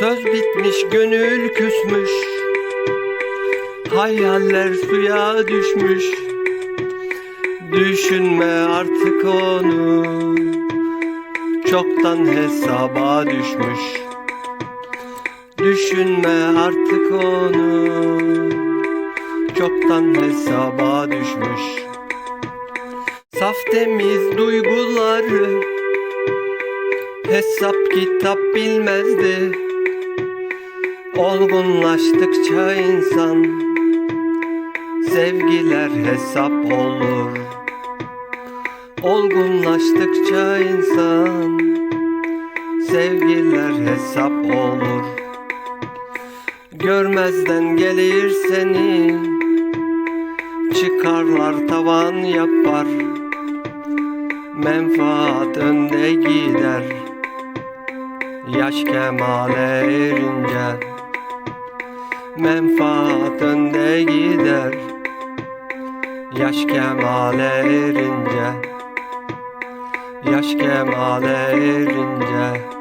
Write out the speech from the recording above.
Söz bitmiş gönül küsmüş. Hayaller suya düşmüş. Düşünme artık onu. Çoktan hesaba düşmüş. Düşünme artık onu. Çoktan hesaba düşmüş. Saf temiz duyguları. Hesap kitap bilmezdi Olgunlaştıkça insan Sevgiler hesap olur. Olgunlaştıkça insan Sevgiler hesap olur. Görmezden gelir seni Çıkarlar tavan yapar. Menfaat önde gider Yaş kemale erince Menfaat önde gider Yaş kemale erince. Yaş kemale erince